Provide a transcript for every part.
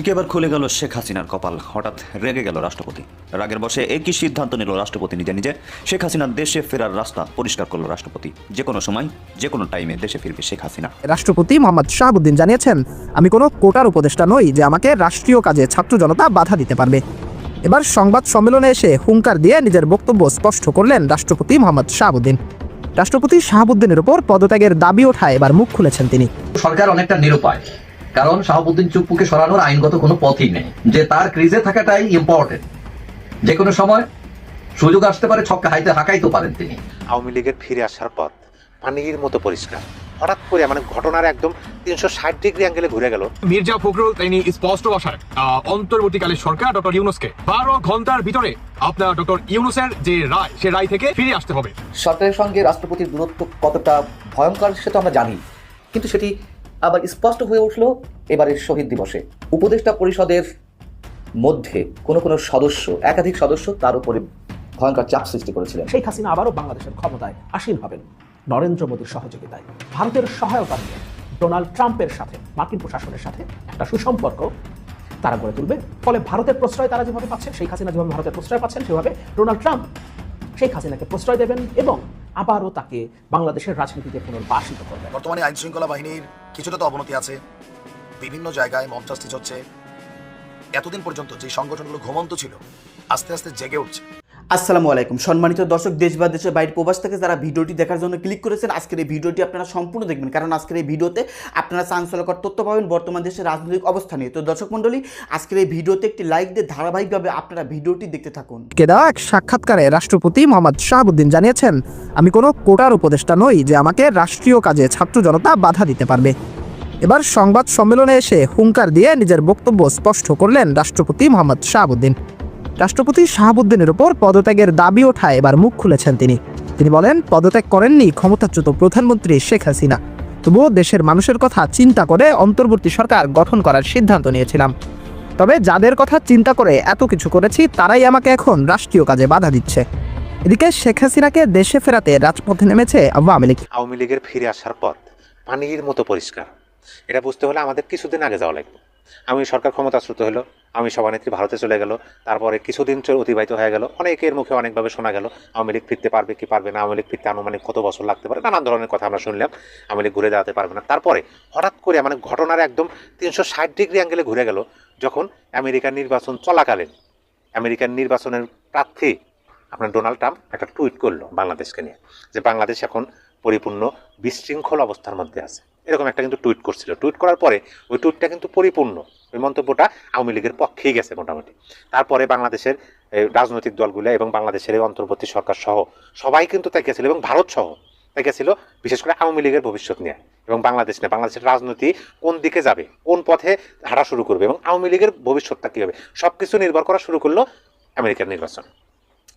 এদিকে এবার খুলে গেল শেখ হাসিনার কপাল। হঠাৎ রেগে গেল রাষ্ট্রপতি। রাগের বসে একই সিদ্ধান্ত নিল রাষ্ট্রপতি নিজে নিজে। শেখ হাসিনার দেশে ফেরার রাস্তা পরিষ্কার করল রাষ্ট্রপতি। যে কোনো সময় যে কোনো টাইমে দেশে ফিরবে শেখ হাসিনা। রাষ্ট্রপতি মোহাম্মদ শাহাবুদ্দিন জানিয়েছেন আমি কোনো কোটার উপদেষ্টা নই যে আমাকে রাষ্ট্রীয় কাজে ছাত্র জনতা বাধা দিতে পারবে। এবার সংবাদ সম্মেলনে এসে হুঙ্কার দিয়ে নিজের বক্তব্য স্পষ্ট করলেন রাষ্ট্রপতি মোহাম্মদ শাহাবুদ্দিন। রাষ্ট্রপতি শাহাবুদ্দিনের ওপর পদত্যাগের দাবি ওঠায় এবার মুখ খুলেছেন তিনি। সরকার অনেকটা নিরুপায়। কারণ শাহাবুদ্দিন চুপ্পুকে সরানোর আইনগত কোনো পথই নেই। যে তার ক্রিজে থাকাটাই ইম্পর্টেন্ট যে কোনো সময় সুযোগ আসতে পারে ছক্কা হাইতে হাঁকাইতে পারেন তিনি। আওয়ামী লীগের ফিরে আসার পথ পানির মতো পরিষ্কার। হঠাৎ করে মানে ঘটনার একদম তিনশো ষাট ডিগ্রি অ্যাঙ্গেলে ঘুরে গেল। মির্জা ফখরুল তিনি স্পষ্ট ভাষায় আহ, অন্তর্বর্তীকালে সরকার ডক্টর ইউনুসকে বারো ঘণ্টার ভিতরে আপনার ডক্টর ইউনুসের যে রায় সে রায় থেকে ফিরে আসতে হবে। সরকারের সঙ্গে রাষ্ট্রপতির দূরত্ব কতটা ভয়ঙ্কর সেটা আমরা জানি। কিন্তু সেটি আবার স্পষ্ট হয়ে উঠল এবারের শহীদ দিবসে। উপদেষ্টা পরিষদের মধ্যে কোনো কোনো সদস্য, একাধিক সদস্য তার উপরে ভয়ঙ্কর চাপ সৃষ্টি করেছিলেন। শেখ হাসিনা আবারও বাংলাদেশের ক্ষমতায় আসীন হবেন নরেন্দ্র মোদীর সহযোগিতায়। ভারতের সহায়তা নিয়ে ডোনাল্ড ট্রাম্পের সাথে, মার্কিন প্রশাসনের সাথে একটা সুসম্পর্ক তারা গড়ে তুলবে। ফলে ভারতের প্রশ্রয় তারা যেভাবে পাচ্ছেন, শেখ হাসিনা যেভাবে ভারতের প্রশ্রয় পাচ্ছেন, সেভাবে ডোনাল্ড ট্রাম্প শেখ হাসিনাকে প্রশ্রয় দেবেন এবং আবারও তাকে বাংলাদেশের রাজনীতিতে পুনর্বাসিত করবেন। বর্তমানে আইন শৃঙ্খলা বাহিনীর কিছুটা তো অবনতি আছে। বিভিন্ন জায়গায় মব জাস্টিস হচ্ছে। এতদিন পর্যন্ত যে সংগঠনগুলো ঘুমন্ত ছিল, আস্তে আস্তে জেগে উঠছে। আসসালামু আলাইকুম। সম্মানিত দর্শক, দেশ বা দেশের বাইরে প্রবাস থেকে যারা ভিডিওটি দেখার জন্য ক্লিক করেছেন, আজকের এই ভিডিওটি আপনারা সম্পূর্ণ দেখবেন। কারণ আজকের এই ভিডিওতে আপনারা চাঞ্চল্যকর তথ্য পাবেন, বর্তমান দেশের রাজনৈতিক অবস্থা নিয়ে। তো দর্শক মণ্ডলী, আজকের এই ভিডিওতে একটি লাইক দিয়ে ধারাবাহিকভাবে আপনারা ভিডিওটি দেখতে থাকুন। কে দেওয়া এক সাক্ষাৎকারে রাষ্ট্রপতি মোহাম্মদ শাহাবুদ্দিন জানিয়েছেন, আমি কোনো কোটার উপদেষ্টা নই যে আমাকে রাষ্ট্রীয় কাজে ছাত্র জনতা বাধা দিতে পারবে। এবার সংবাদ সম্মেলনে এসে হুঙ্কার দিয়ে নিজের বক্তব্য স্পষ্ট করলেন রাষ্ট্রপতি মোহাম্মদ শাহাবুদ্দিন। রাষ্ট্রপতি শাহাবুদ্দিনের ওপর পদত্যাগের দাবি ওঠায় এবার মুখ খুলেছেন তিনি। তিনি বলেন, পদত্যাগ করেননি ক্ষমতাচ্যুত প্রধানমন্ত্রী শেখ হাসিনা। তবুও দেশের মানুষের কথা চিন্তা করে অন্তর্বর্তী সরকার গঠন করার সিদ্ধান্ত নিয়েছিলাম। তবে যাদের কথা চিন্তা করে এত কিছু করেছি, তারাই আমাকে এখন রাষ্ট্রীয় কাজে বাধা দিচ্ছে। এদিকে শেখ হাসিনাকে দেশে ফেরাতে রাজপথে নেমেছে আওয়ামী লীগ। আওয়ামী লীগের ফিরে আসার পথ পানির মতো পরিষ্কার। এটা বুঝতে হলে আমাদের কিছুদিন আগে যাওয়া লাগবে। আমি সরকার ক্ষমতাচ্যুত হলো। আমি সভানেত্রী ভারতে চলে গেল। তারপরে কিছুদিন অতিবাহিত হয়ে গেল। অনেকের মুখে অনেকভাবে শোনা গেল, আওয়ামী লীগ ফিরতে পারবে কি পারবে না, আওয়ামী লীগ ফিরতে আনুমানিক কত বছর লাগতে পারে, নানান ধরনের কথা আমরা শুনলাম। আওয়ামী লীগ ঘুরে দাঁড়াতে পারবে না। তারপরে হঠাৎ করে মানে ঘটনার একদম তিনশো ষাট ডিগ্রি অ্যাঙ্গেলে ঘুরে গেল, যখন আমেরিকার নির্বাচন চলাকালীন, আমেরিকার নির্বাচনের প্রার্থী, আপনার ডোনাল্ড ট্রাম্প একটা টুইট করল বাংলাদেশকে নিয়ে, যে বাংলাদেশ এখন পরিপূর্ণ বিশৃঙ্খল অবস্থার মধ্যে আছে। এরকম একটা কিন্তু টুইট করছিল। টুইট করার পরে ওই টুইটটা কিন্তু পরিপূর্ণ। ওই মন্তব্যটা আওয়ামী লীগের পক্ষেই গেছে মোটামুটি। তারপরে বাংলাদেশের রাজনৈতিক দলগুলো এবং বাংলাদেশের এই অন্তর্বর্তী সরকার সহ সবাই কিন্তু তাই গেছিল এবং ভারত সহ তাই গেছিল বিশেষ করে আওয়ামী লীগের ভবিষ্যৎ নিয়ে এবং বাংলাদেশ নিয়ে। বাংলাদেশের রাজনীতি কোন দিকে যাবে, কোন পথে হাঁটা শুরু করবে এবং আওয়ামী লীগের ভবিষ্যৎটা কী হবে সব কিছু নির্ভর করা শুরু করল আমেরিকার নির্বাচন।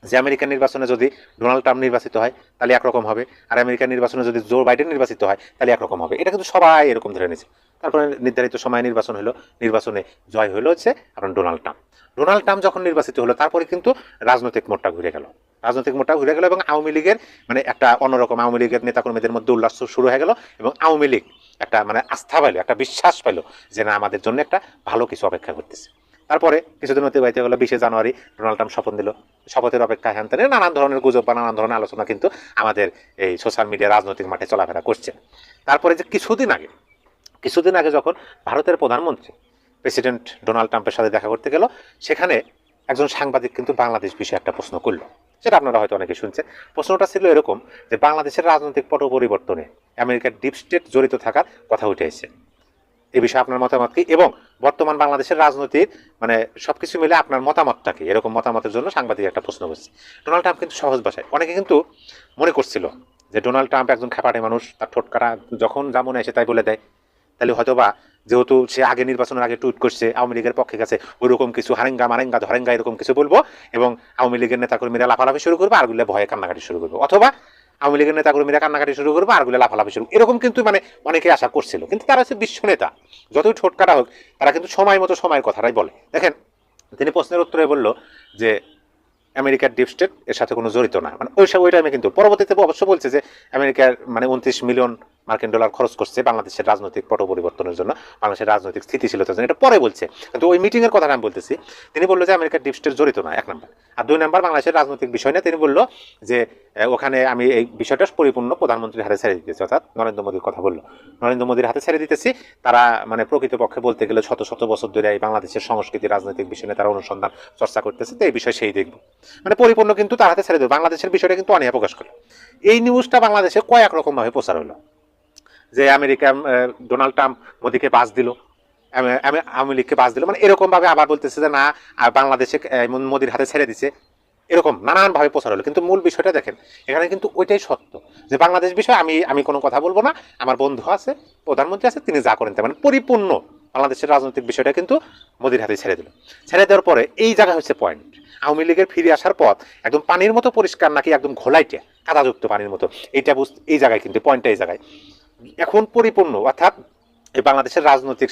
যে আমেরিকান নির্বাচনে যদি ডোনাল্ড ট্রাম্প নির্বাচিত হয়, তাহলে একরকম হবে। আর আমেরিকান নির্বাচনে যদি জো বাইডেন নির্বাচিত হয়, তাহলে একরকম হবে। এটা কিন্তু সবাই এরকম ধরে নিয়েছে। তারপরে নির্ধারিত সময় নির্বাচন হলো, নির্বাচনে জয় হলো হচ্ছে আপনার ডোনাল্ড ট্রাম্প। ডোনাল্ড ট্রাম্প যখন নির্বাচিত হলো, তারপরে কিন্তু রাজনৈতিক মোড়টা ঘুরে গেল। রাজনৈতিক মোড়টা ঘুরে গেল এবং আওয়ামী লীগের মানে একটা অন্যরকম আওয়ামী লীগের নেতাকর্মীদের মধ্যে উল্লাস শুরু হয়ে গেল এবং আওয়ামী লীগ একটা মানে আস্থা পাইলো, একটা বিশ্বাস পাইলো যে না, আমাদের জন্য একটা ভালো কিছু অপেক্ষা করতেছে। তারপরে কিছুদিন অতিবাহিত হলো, বিশে জানুয়ারি ডোনাল্ড ট্রাম্প শপথ দিল শপথের অপেক্ষা হ্যান ত্যানে নানান ধরনের গুজব বা নানান ধরনের আলোচনা কিন্তু আমাদের এই সোশ্যাল মিডিয়া রাজনৈতিক মাঠে চলাফেরা করছে। তারপরে যে কিছুদিন আগে কিছুদিন আগে যখন ভারতের প্রধানমন্ত্রী প্রেসিডেন্ট ডোনাল্ড ট্রাম্পের সাথে দেখা করতে গেল, সেখানে একজন সাংবাদিক কিন্তু বাংলাদেশ বিষয়ে একটা প্রশ্ন করল। সেটা আপনারা হয়তো অনেকে শুনছেন। প্রশ্নটা ছিল এরকম যে, বাংলাদেশের রাজনৈতিক পট পরিবর্তনে আমেরিকার ডিপ স্টেট জড়িত থাকার কথা উঠে এসেছে। এই বিষয়ে আপনার মতামত কি? এবং বর্তমান বাংলাদেশের রাজনৈতিক মানে সব কিছু মিলে আপনার মতামতটা কি? এরকম মতামতের জন্য সাংবাদিক একটা প্রশ্ন করছে। ডোনাল্ড ট্রাম্প কিন্তু সহজ ভাষায়, অনেকে কিন্তু মনে করছিল যে, ডোনাল্ড ট্রাম্প একজন খেপাটে মানুষ, তার ঠোঁটকাটা যখন যা মনে আসে তাই বলে দেয়। তাহলে হয়তো বা যেহেতু সে আগে নির্বাচনের আগে টুইট করছে, আওয়ামী লীগের পক্ষে গেছে ওইরকম কিছু হারেঙ্গা মারেঙ্গা ধরেঙ্গা এরকম কিছু বলব এবং আওয়ামী লীগের নেতাকর্মীরা লাফালাফি শুরু করবে আরগুলো ভয়ে কান্নাকাটি শুরু করবে। অথবা আওয়ামী লীগের নেতাকর্মীরা কান্নাকাটি শুরু করবে আরগুলো লাফালাফি শুরু এরকম কিন্তু মানে অনেকে আশা করছিল, কিন্তু তারা হচ্ছে বিশ্ব নেতা। যতই ঠোঁট কাটা হোক, তারা কিন্তু সময় মতো সময়ের কথাটাই বলে। দেখেন, তিনি প্রশ্নের উত্তরে বলল যে, আমেরিকার ডিপ স্টেট এর সাথে কোনো জড়িত না। মানে ওই সব ওই টাইমে কিন্তু, পরবর্তীতে অবশ্য বলছে যে, আমেরিকার মানে উনত্রিশ মিলিয়ন মার্কিন ডলার খরচ করছে বাংলাদেশের রাজনৈতিক পট পরিবর্তনের জন্য, বাংলাদেশের রাজনৈতিক স্থিতিশীলতার জন্য। এটা পরে বলছে। কিন্তু ওই মিটিংয়ের কথা আমি বলতেছি, তিনি বলল যে আমেরিকার ডিপ স্টেট জড়িত না, এক নম্বর। আর দুই নম্বর, বাংলাদেশের রাজনৈতিক বিষয় নিয়ে তিনি বলল যে ওখানে আমি এই বিষয়টা পরিপূর্ণ প্রধানমন্ত্রীর হাতে ছেড়ে দিতেছি অর্থাৎ নরেন্দ্র মোদীর কথা বলল। নরেন্দ্র মোদীর হাতে ছেড়ে দিতেছি, তারা মানে প্রকৃতপক্ষে বলতে গেলে শত শত বছর ধরে এই বাংলাদেশের সংস্কৃতি, রাজনৈতিক বিষয় নিয়ে তারা অনুসন্ধান, চর্চা করতেছে, তো এই বিষয়ে সেই দেখব। মানে পরিপূর্ণ কিন্তু তার হাতে ছেড়ে দেবে। বাংলাদেশের বিষয়টা কিন্তু অনীহা প্রকাশ করে এই নিউজটা বাংলাদেশে কয়েক রকমভাবে প্রচার হলো। যে আমেরিকা ডোনাল্ড ট্রাম্প মোদীকে বাস দিল আওয়ামী লীগকে বাস দিল মানে এরকম ভাবে আবার বলতেছে যে না বাংলাদেশে মোদীর হাতে ছেড়ে দিছে। এরকম নানান ভাবে প্রচার হলো। কিন্তু মূল বিষয়টা দেখেন, এখানে কিন্তু ওইটাই সত্য, যে বাংলাদেশ বিষয়ে আমি আমি কোনো কথা বলব না। আমার বন্ধু আছে, প্রধানমন্ত্রী আছে, তিনি যা করেন মানে পরিপূর্ণ বাংলাদেশের রাজনৈতিক বিষয়টা কিন্তু মোদীর হাতে ছেড়ে দিল। ছেড়ে দেওয়ার পরে এই জায়গা হচ্ছে পয়েন্ট আওয়ামী লীগের ফিরে আসার পথ একদম পানির মতো পরিষ্কার নাকি একদম ঘোলাইটে, কাদাযুক্ত পানির মতো, এইটা বুঝ, এই জায়গায় কিন্তু পয়েন্টটা এই জায়গায়। এখন পরিপূর্ণ, অর্থাৎ এই বাংলাদেশের রাজনৈতিক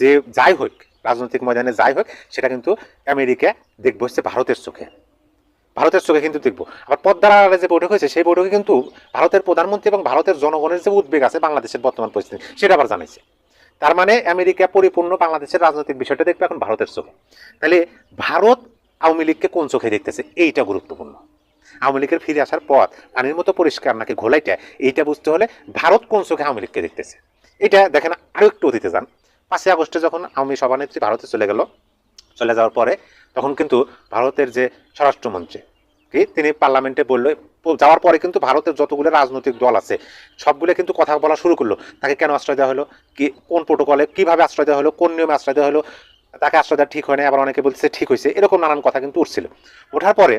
যে যাই হোক, রাজনৈতিক ময়দানে যাই হোক, সেটা কিন্তু আমেরিকা দেখব হচ্ছে ভারতের চোখে। ভারতের চোখে কিন্তু দেখব। আবার পদ্মার আড়ালে যে বৈঠক হয়েছে, সেই বৈঠকে কিন্তু ভারতের প্রধানমন্ত্রী এবং ভারতের জনগণের যে উদ্বেগ আছে বাংলাদেশের বর্তমান পরিস্থিতি, সেটা আবার জানাইছে। তার মানে আমেরিকা পরিপূর্ণ বাংলাদেশের রাজনৈতিক বিষয়টা দেখবে এখন ভারতের চোখে। তাহলে ভারত আওয়ামী লীগকে কোন চোখে দেখতেছে? এইটা গুরুত্বপূর্ণ। আওয়ামী লীগের ফিরে আসার পথ পানির মতো পরিষ্কার নাকি ঘোলাইটা, এইটা বুঝতে হলে ভারত কোন চোখে আওয়ামী লীগকে দেখতেছে? এটা দেখেন আরও একটু অতীতে যান। পাঁচই আগস্টে যখন আওয়ামী সভানেত্রী ভারতে চলে গেল, চলে যাওয়ার পরে তখন কিন্তু ভারতের যে স্বরাষ্ট্রমন্ত্রী, কি তিনি পার্লামেন্টে বলল, যাওয়ার পরে কিন্তু ভারতের যতগুলো রাজনৈতিক দল আছে, সবগুলো কিন্তু কথা বলা শুরু করল। তাকে কেন আশ্রয় দেওয়া হলো? কি, কোন প্রোটোকলে কীভাবে আশ্রয় দেওয়া হলো? কোন নিয়মে আশ্রয় দেওয়া হলো? তাকে আশ্রয় দেওয়া ঠিক হয় না আবার অনেকে বলছে ঠিক হয়েছে, এরকম নানান কথা কিন্তু উঠছিল। ওঠার পরে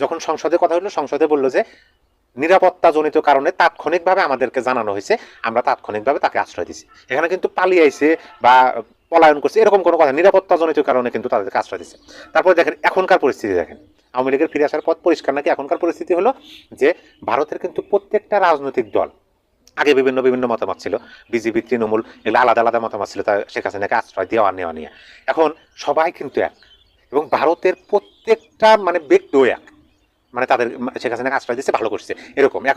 যখন সংসদে কথা হলো, সংসদে বলল যে নিরাপত্তাজনিত কারণে তাৎক্ষণিকভাবে আমাদেরকে জানানো হয়েছে, আমরা তাৎক্ষণিকভাবে তাকে আশ্রয় দিছি এখানে কিন্তু পালিয়ে আইছে বা পলায়ন করছে, এরকম কোনো কথা, নিরাপত্তাজনিত কারণে কিন্তু তাদেরকে আশ্রয় দিচ্ছে তারপরে দেখেন, এখনকার পরিস্থিতি দেখেন। আওয়ামী লীগের ফিরে আসার পথ পরিষ্কার নাকি এখনকার পরিস্থিতি হলো যে ভারতের কিন্তু প্রত্যেকটা রাজনৈতিক দল, আগে বিভিন্ন বিভিন্ন মতামত ছিল, বিজেপি, তৃণমূল, এগুলো আলাদা আলাদা মতামত ছিল, তা শেখ হাসিনাকে আশ্রয় দেওয়া, নেওয়া নিয়ে। এখন সবাই কিন্তু এক। এবং ভারতের প্রত্যেকটা মানে ব্যক্তিও এক। মানে তাদের শেখ হাসিনাকে আশ্রয় দিচ্ছে ভালো করছে, এরকম। এক,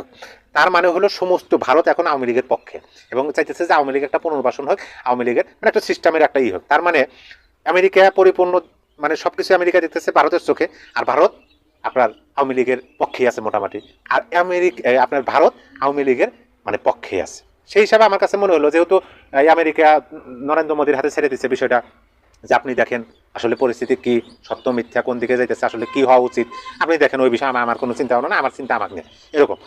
তার মানে হলো সমস্ত ভারত এখন আওয়ামী লীগের পক্ষে। এবং চাইতেছে যে আওয়ামী লীগের একটা পুনর্বাসন হোক, আওয়ামী লীগের মানে একটা সিস্টেমের একটা ই হোক। তার মানে আমেরিকা পরিপূর্ণ মানে সবকিছু আমেরিকা দেখতেছে ভারতের চোখে, আর ভারত আপনার আওয়ামী লীগের পক্ষেই আছে মোটামুটি। আর আমেরিকা আপনার ভারত আওয়ামী লীগের মানে পক্ষেই আছে। সেই হিসাবে আমার কাছে মনে হলো, যেহেতু আমেরিকা নরেন্দ্র মোদীর হাতে ছেড়ে দিচ্ছে বিষয়টা যে আপনি দেখেন আসলে পরিস্থিতি কি, সত্য, মিথ্যা, কোন দিকে যাইতেছে, আসলে কি হওয়া উচিত? আপনি দেখেন ওই বিষয়ে আমার কোনো চিন্তা ভাবনা না আমার চিন্তা নিয়ে এরকম।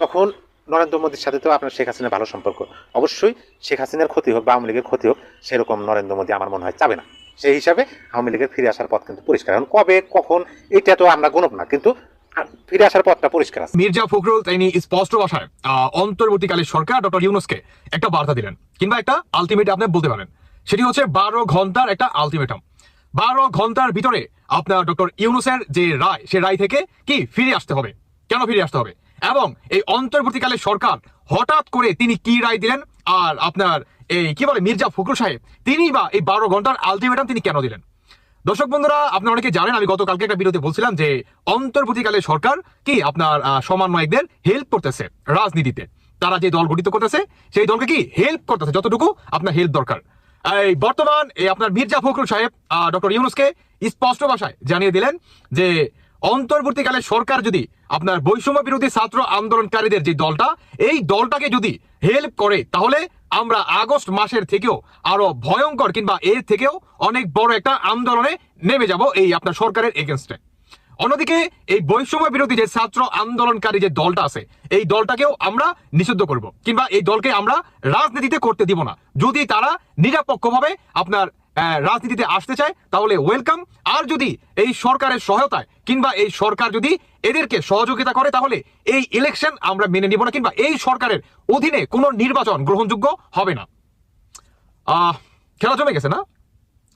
তখন নরেন্দ্র মোদীর সাথে তো আপনার শেখ হাসিনার ভালো সম্পর্ক। অবশ্যই শেখ হাসিনার ক্ষতি হোক বা আওয়ামী লীগের ক্ষতি হোক, সেরকম নরেন্দ্র মোদী আমার মনে হয় চাবে না। সেই হিসাবে আওয়ামী লীগের ফিরে আসার পথ কিন্তু পরিষ্কার। এখন কবে, কখন, এটা তো আমরা গণব না, কিন্তু ফিরে আসার পথটা পরিষ্কার আছে। মির্জা ফখরুল, তিনি স্পষ্ট ভাষায় অন্তর্বর্তীকালে সরকার ডক্টর ইউনুসকে একটা বার্তা দিলেন, কিংবা একটা আলটিমেট আপনি বলতে পারেন। সেটি হচ্ছে বারো ঘণ্টার একটা আলটিমেটাম বারো ঘণ্টার ভিতরে আপনার ডক্টর ইউনুসের যে রায়, সে রায় থেকে কি ফিরে আসতে হবে? কেন ফিরে আসতে হবে? এবং এই অন্তর্বর্তীকালে সরকার হঠাৎ করে তিনি কি রায় দিলেন? আর আপনার এই কি বলে, মির্জা ফখরুল সাহেব, তিনি বা এই বারো ঘণ্টার আলটিমেটাম তিনি কেন দিলেন? দর্শক বন্ধুরা, আপনারা অনেকে জানেন, আমি গতকালকে একটা বিরতি বলছিলাম যে অন্তর্বর্তীকালে সরকার কি আপনার সমন্বয়কদের হেল্প করতেছে রাজনীতিতে। তারা যে দল গঠিত করতেছে, সেই দলকে কি হেল্প করতেছে, যতটুকু আপনার হেল্প দরকার। এই বর্তমান এই আপনার মির্জা ফখরুল সাহেব ডক্টর ইউনুসকে স্পষ্ট ভাষায় জানিয়ে দিলেন যে অন্তর্বর্তীকালে সরকার যদি আপনার বৈষম্য বিরোধী ছাত্র আন্দোলনকারীদের যে দলটা, এই দলটাকে যদি হেল্প করে, তাহলে আমরা আগস্ট মাসের থেকেও আরও ভয়ঙ্কর কিংবা এর থেকেও অনেক বড় একটা আন্দোলনে নেমে যাব এই আপনার সরকারের এগেনস্টে অন্যদিকে, এই বৈষম্য বিরোধী যে ছাত্র আন্দোলনকারী যে দলটা আছে, এই দলটাকেও আমরা নিষিদ্ধ করব। কিংবা এই দলকে আমরা রাজনীতিতে করতে দিব না। যদি তারা নিরপেক্ষভাবে আপনার রাজনীতিতে আসতে চায়, তাহলে ওয়েলকাম আর যদি এই সরকারের সহায়তায় কিংবা এই সরকার যদি এদেরকে সহযোগিতা করে, তাহলে এই ইলেকশন আমরা মেনে নিব না, কিংবা এই সরকারের অধীনে কোনো নির্বাচন গ্রহণযোগ্য হবে না। খেলা জমে গেছে না?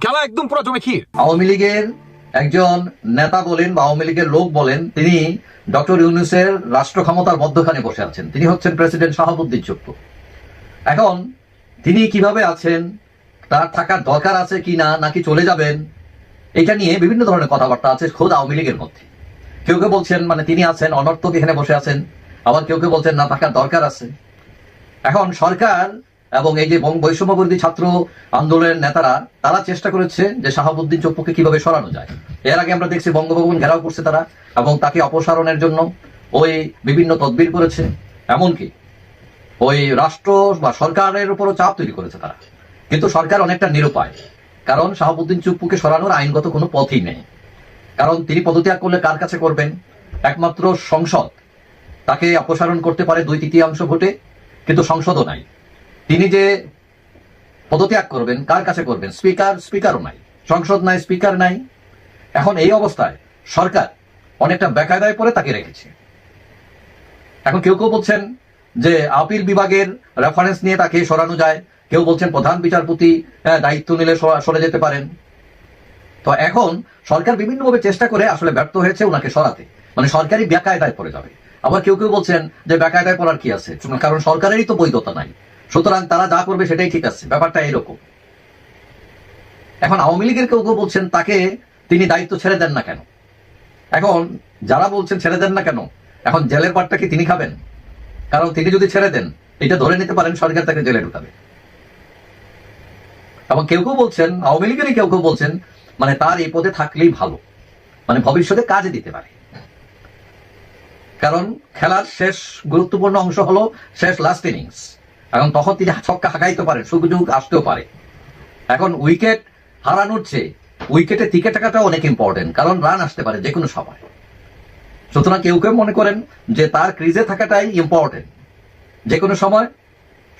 খেলা একদম পুরো জমে ক্ষীর। আওয়ামী লীগের একজন নেতা বলেন বা আওয়ামী লীগের লোক বলেন, তিনি ডক্টর ইউনুসের রাষ্ট্র ক্ষমতার মধ্যখানে বসে আছেন। তিনি হচ্ছেন প্রেসিডেন্ট শাহাবুদ্দিন চুপ্পু। এখন তিনি কীভাবে আছেন, তার থাকার দরকার আছে কি না নাকি চলে যাবেন, এটা নিয়ে বিভিন্ন ধরনের কথাবার্তা আছে খোদ আওয়ামী লীগের মধ্যে। কেউ কেউ বলছেন মানে তিনি আছেন, অনর্থক এখানে বসে আছেন। আবার কেউ কেউ বলছেন, না, থাকার দরকার আছে। এখন সরকার এবং এই যে বং- বৈষম্যবিরোধী ছাত্র আন্দোলনের নেতারা, তারা চেষ্টা করেছে যে শাহাবুদ্দিন চপ্পুকে কীভাবে সরানো যায়। এর আগে আমরা দেখছি বঙ্গভবন ঘেরাও করছে তারা এবং তাকে অপসারণের জন্য ওই বিভিন্ন তদবির করেছে। এমনকি ওই রাষ্ট্র বা সরকারের উপরও চাপ তৈরি করেছে তারা। কিন্তু সরকার অনেকটা নিরুপায়। কারণ শাহাবুদ্দিন চুপ্পুকে সরানোর আইনগত কোনো পথই নেই। কারণ তিনি পদত্যাগ করলে কার কাছে করবেন? একমাত্র সংসদ। তাকে অপসারণ করতে পারে দুই তৃতীয়াংশ ভোটে, কিন্তু সংসদও নাই। তিনি যে পদত্যাগ করবেন কার কাছে করবেন? স্পিকার স্পিকারও নাই। সংসদ নাই স্পিকার নাই। এখন এই অবস্থায় সরকার অনেকটা বেকায়দায় পরে তাকে রেখেছে। এখন কেউ কেউ বলছেন যে আপিল বিভাগের রেফারেন্স নিয়ে তাকে সরানো যায়। কেউ বলছেন প্রধান বিচারপতি হ্যাঁ, দায়িত্ব নিলে সরে যেতে পারেন। তো এখন সরকার বিভিন্নভাবে চেষ্টা করে আসলে ব্যর্থ হয়েছে ওনাকে সরাতে। মানে সরকারি বেকায়দায় পড়ে যাবে। আবার কেউ কেউ বলছেন যে বেকায়দায় পড়ার কি আছে? কারণ সরকারেরই তো বৈধতা নাই। সুতরাং তারা যা করবে সেটাই ঠিক আছে, ব্যাপারটা এরকম এখন আওয়ামী লীগের কেউ কেউ বলছেন, তাকে তিনি দায়িত্ব ছেড়ে দেন না কেন? এখন যারা বলছেন ছেড়ে দেন না কেন, এখন জেলের পাটটা কি তিনি খাবেন? কারণ তিনি যদি ছেড়ে দেন, এটা ধরে নিতে পারেন, সরকার তাকে জেলে ঢুকাবে। এবং কেউ কেউ বলছেন, আওয়ামী লীগেরই কেউ কেউ বলছেন মানে তার এই পদে থাকলেই ভালো। মানে ভবিষ্যতে কাজে দিতে পারে। কারণ খেলার শেষ গুরুত্বপূর্ণ অংশ হলো শেষ লাস্ট ইনিংস এখন তখন তিনি ছক্কা হাঁকাইতে পারেন, সুযোগ আসতেও পারে। এখন উইকেট হারানোর চেয়ে উইকেটে টিকে থাকাটা অনেক ইম্পর্টেন্ট কারণ রান আসতে পারে যে কোনো সময়। সুতরাং কেউ কেউ মনে করেন যে তার ক্রিজে থাকাটাই ইম্পর্টেন্ট যে কোনো সময়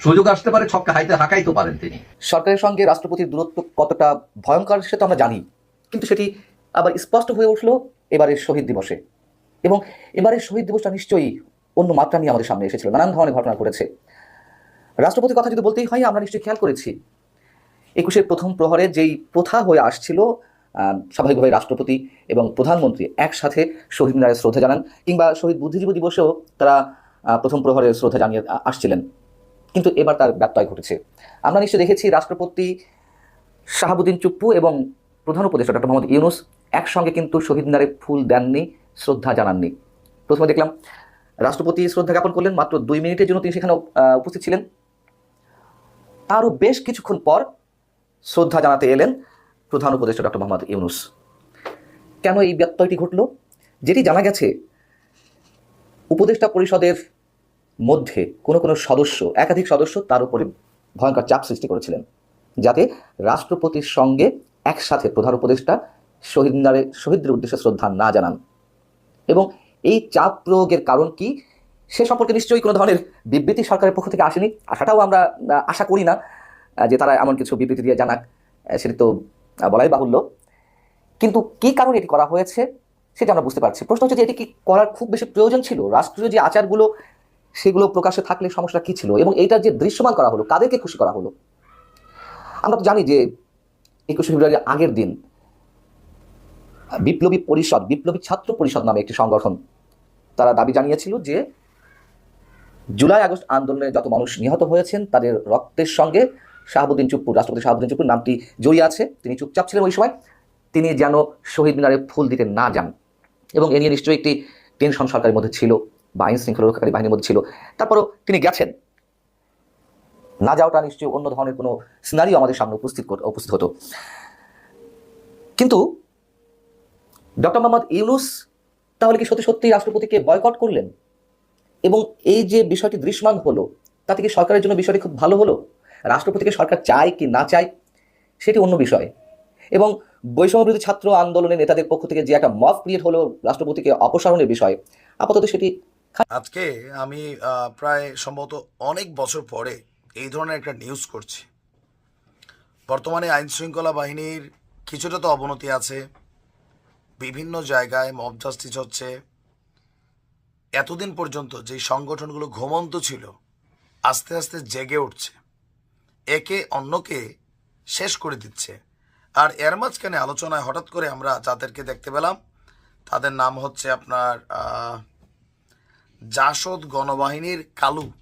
সুযোগ আসতে পারে, ছক্কা হাইতে হাঁকাইতে পারেন তিনি। সরকারের সঙ্গে রাষ্ট্রপতির দূরত্ব কতটা ভয়ঙ্কর সেটা আমরা জানি, কিন্তু সেটি আবার স্পষ্ট হয়ে উঠল এবারের শহীদ দিবসে। এবং এবারের শহীদ দিবসটা নিশ্চয়ই অন্য মাত্রা নিয়ে আমাদের সামনে এসেছিল, নানান ধরনের ঘটনা ঘটেছে। রাষ্ট্রপতির কথা যদি বলতেই হয়, আমরা নিশ্চয়ই খেয়াল করেছি। একুশের প্রথম প্রহরে যেই প্রথা হয়ে আসছিল স্বাভাবিকভাবে রাষ্ট্রপতি এবং প্রধানমন্ত্রী একসাথে শহীদ মিনারে শ্রদ্ধা জানান, কিংবা শহীদ বুদ্ধিজীবী দিবসেও তারা প্রথম প্রহরে শ্রদ্ধা জানিয়ে আসছিলেন। কিন্তু এবার তার ব্যত্যয় ঘটেছে। আমরা নিশ্চয় দেখেছি রাষ্ট্রপতি শাহাবুদ্দিন চুপ্পু এবং প্রধান উপদেষ্টা ডক্টর মোহাম্মদ ইউনুস একসঙ্গে কিন্তু শহীদ মিনারে ফুল দেননি, শ্রদ্ধা জানাননি। প্রথমে দেখলাম, রাষ্ট্রপতি শ্রদ্ধা জ্ঞাপন করলেন, মাত্র দুই মিনিটের জন্য তিনি সেখানে উপস্থিত ছিলেন। তারও বেশ কিছুক্ষণ পর শ্রদ্ধা জানাতে এলেন প্রধান উপদেষ্টা ডক্টর মোহাম্মদ ইউনুস। কেন এই ব্যত্যয়টি ঘটল? যেটি জানা গেছে, উপদেষ্টা পরিষদের মধ্যে কোনো কোনো সদস্য, একাধিক সদস্য তার উপরে ভয়ঙ্কর চাপ সৃষ্টি করেছিলেন, যাতে রাষ্ট্রপতির সঙ্গে একসাথে প্রধান উপদেষ্টা শহীদ মিনারে, শহীদদের উদ্দেশ্যে শ্রদ্ধা না জানান। এবং এই চাপ প্রয়োগের কারণ কি? সে সম্পর্কে নিশ্চয়ই কোনো ধরনের বিবৃতি সরকারের পক্ষ থেকে আসেনি। আশাটাও আমরা আশা করি না যে তারা এমন কিছু বিবৃতি দিয়ে জানাক সেটি তো বলাই বাহুল্য। কিন্তু কি কারণে এটি করা হয়েছে, সেটা আমরা বুঝতে পারছি। প্রশ্ন হচ্ছে যে এটি কি করার খুব বেশি প্রয়োজন ছিল? রাষ্ট্রীয় যে আচারগুলো, সেগুলো প্রকাশে থাকলে সমস্যা কি ছিল? এবং এইটার যে দৃশ্যমান করা হলো, কাদেরকে খুশি করা হলো? আমরা তো জানি যে একুশে ফেব্রুয়ারির আগের দিন, বিপ্লবী পরিষদ, বিপ্লবী ছাত্র পরিষদ নামে একটি সংগঠন, তারা দাবি জানিয়েছিল যে জুলাই আগস্ট আন্দোলনে যত মানুষ নিহত হয়েছেন, তাদের রক্তের সঙ্গে শাহাবুদ্দিন চুপ্পুর, রাষ্ট্রপতি শাহাবুদ্দিন চুপ্পুর নামটি জড়িয়ে আছে। তিনি চুপচাপ ছিলেন ওই সময়। তিনি যেন শহীদ মিনারে ফুল দিতে না যান। এবং এ নিয়ে নিশ্চয়ই একটি টেনশন সরকারের মধ্যে ছিল বা আইন শৃঙ্খলা রক্ষাকারী বাহিনীর মধ্যে ছিল। তারপরও তিনি গেছেন। না যাওয়াটা নিশ্চয়ই অন্য ধরনের কোনো সিনারিও আমাদের সামনে উপস্থিত উপস্থিত হতো। কিন্তু ডক্টর মোহাম্মদ ইউনুস তাহলে কি সত্যি সত্যি রাষ্ট্রপতিকে বয়কট করলেন? এবং এই যে বিষয়টি দৃশ্যমান হলো তাতে কি সরকারের জন্য বিষয়টি খুব ভালো হলো? রাষ্ট্রপতিকে সরকার চায় কি না চায়? সেটি অন্য বিষয়। এবং বৈষম্যবিরোধী ছাত্র আন্দোলনের নেতাদের পক্ষ থেকে যে একটা মফ ক্রিয়েট হলো রাষ্ট্রপতিকে অপসারণের বিষয়, আপাতত সেটি আজকে আমি প্রায় সম্ভবত অনেক বছর পরে এই ধরনের একটা নিউজ করছি। বর্তমানে আইন শৃঙ্খলা বাহিনীর কিছুটা তো অবনতি আছে। বিভিন্ন জায়গায় মব জাস্টিস হচ্ছে। এতদিন পর্যন্ত যে সংগঠনগুলো ঘুমন্ত ছিল, আস্তে আস্তে জেগে উঠছে। একে অন্যকে শেষ করে দিচ্ছে। আর এর মাঝখানে আলোচনায় হঠাৎ করে আমরা যাদেরকে দেখতে পেলাম, তাদের নাম হচ্ছে আপনার জাসদ গণবাহিনীর কালু।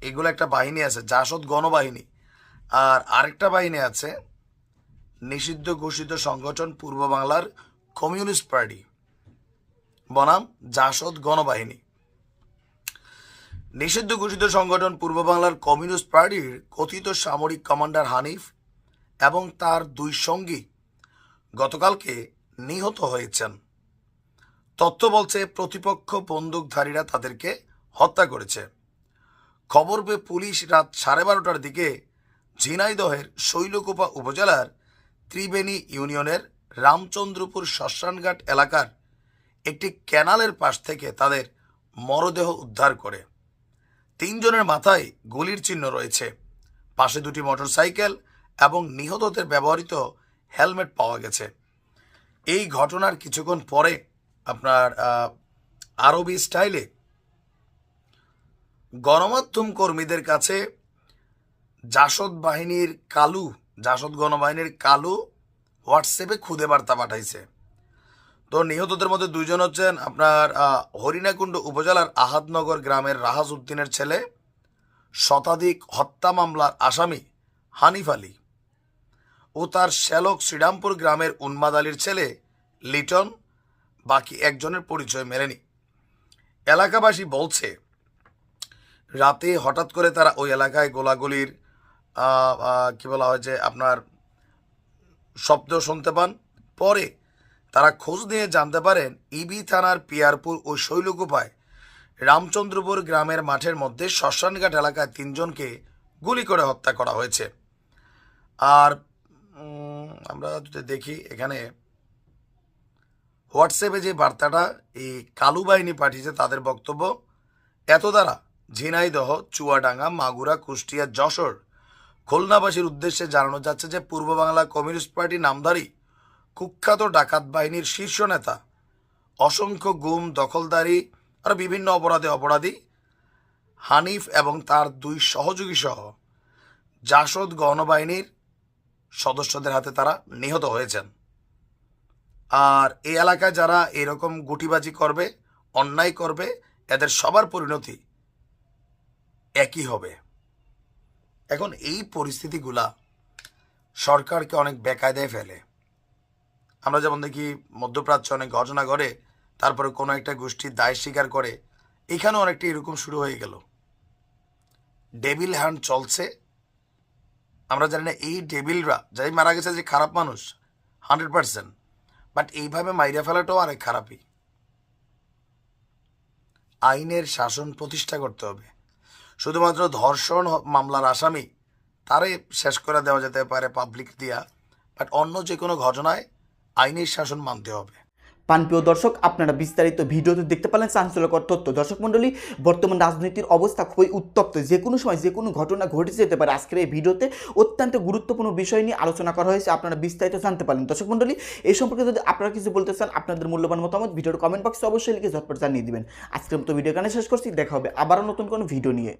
এগুলো একটা বাহিনী আছে, জাসদ গণবাহিনী। আর আরেকটা বাহিনী আছে, নিষিদ্ধ ঘোষিত সংগঠন পূর্ব বাংলার কমিউনিস্ট পার্টি। বনাম জাসদ গণবাহিনী। নিষিদ্ধ ঘোষিত সংগঠন পূর্ব বাংলার কমিউনিস্ট পার্টির কথিত সামরিক কমান্ডার হানিফ এবং তার দুই সঙ্গী গতকালকে নিহত হয়েছেন। তথ্য বলছে, প্রতিপক্ষ বন্দুকধারীরা তাদেরকে হত্যা করেছে। খবর পেয়ে পুলিশ রাত সাড়ে বারোটার দিকে ঝিনাইদহের শৈলকুপা উপজেলার ত্রিবেণী ইউনিয়নের রামচন্দ্রপুর শ্মশানঘাট এলাকার একটি ক্যানালের পাশ থেকে তাদের মরদেহ উদ্ধার করে। তিনজনের মাথায় গুলির চিহ্ন রয়েছে। পাশে দুটি মোটরসাইকেল এবং নিহতদের ব্যবহৃত হেলমেট পাওয়া গেছে। এই ঘটনার কিছুক্ষণ পরে আপনার আরবি স্টাইলে গণমাধ্যম কর্মীদের কাছে জাসদ বাহিনীর কালু, জাসদ গণবাহিনীর কালু হোয়াটসঅ্যাপে খুদে বার্তা পাঠাইছে। তো নিহতদের মধ্যে দুইজন হচ্ছেন আপনার হরিণাকুণ্ড উপজেলার আহাদনগর গ্রামের রাহাজ উদ্দিনের ছেলে, শতাধিক হত্যা মামলার আসামি হানিফ আলী ও তার শ্যালক শ্রীরামপুর গ্রামের উন্মাদ আলীর ছেলে লিটন, বাকি একজনের পরিচয় মেলেনি। এলাকাবাসী বলছে, রাতে হঠাৎ করে তারা ওই এলাকায় গোলাগুলির কি বলা হয় যে আপনার শব্দ শুনতে পান, পরে তারা খোঁজ নিয়ে জানতে পারেন ইবি থানার পিয়ারপুর ও শৈলকুপায় রামচন্দ্রপুর গ্রামের মাঠের মধ্যে শ্মশানঘাট এলাকায় তিনজনকে গুলি করে হত্যা করা হয়েছে। আর আমরা যদি দেখি এখানে হোয়াটসঅ্যাপে যে বার্তাটা এই কালু বাহিনী পাঠিয়েছে তাদের বক্তব্য, এত দ্বারা ঝিনাইদহ, চুয়াডাঙ্গা, মাগুরা, কুষ্টিয়া, যশোর, খুলনাবাসীর উদ্দেশ্যে জানানো যাচ্ছে যে পূর্ব বাংলা কমিউনিস্ট পার্টি নামধারী কুখ্যাত ডাকাত বাহিনীর শীর্ষ নেতা, অসংখ্য গুম, দখলদারি, আর বিভিন্ন অপরাধে অপরাধী, হানিফ এবং তার দুই সহযোগী সহ জাসদ গণবাহিনীর সদস্যদের হাতে তারা নিহত হয়েছেন। আর এই এলাকায় যারা এরকম গুটিবাজি করবে, অন্যায় করবে, এদের সবার পরিণতি একই হবে। এখন এই পরিস্থিতিগুলা সরকারকে অনেক বেকায়দায় ফেলে। আমরা যেমন দেখি মধ্যপ্রাচ্যে অনেক ঘটনা ঘটে, তারপরে কোনো একটা গোষ্ঠীর দায় স্বীকার করে এখানে অনেকটা এরকম শুরু হয়ে গেল। ডেবিল হ্যান্ড চলছে। আমরা জানি না এই ডেবিলরা যাই মারা গেছে যে খারাপ মানুষ, হান্ড্রেড পার্সেন্ট, বাট এইভাবে মাইরা ফেলাটাও আরেক খারাপই। আইনের শাসন প্রতিষ্ঠা করতে হবে। শুধুমাত্র ধর্ষণ মামলার আসামি, তারে শেষ করে দেওয়া যেতে পারে পাবলিক দিয়া, বাট অন্য যে কোনো ঘটনায় আইনের শাসন মানতে হবে। পানপ্রিয় দর্শক, আপনারা বিস্তারিত ভিডিওতে দেখতে পেলেন চাঞ্চল্যকর তথ্য। দর্শক মণ্ডলী, বর্তমান রাজনীতির অবস্থা খুবই উত্তপ্ত। যে কোনো সময় যে কোনো ঘটনা ঘটে যেতে পারে আজকের এই ভিডিওতে। অত্যন্ত গুরুত্বপূর্ণ বিষয় নিয়ে আলোচনা করা হয়েছে, আপনারা বিস্তারিত জানতে পারলেন। দর্শক মণ্ডলী এই সম্পর্কে যদি আপনারা কিছু বলতে চান, আপনাদের মূল্যবান মতামত ভিডিওর কমেন্ট বক্সে অবশ্যই লিখে ঝটপট জানিয়ে দিবেন। আজকের মতো ভিডিও এখানে শেষ করছি, দেখা হবে আবারও নতুন কোনো ভিডিও নিয়ে।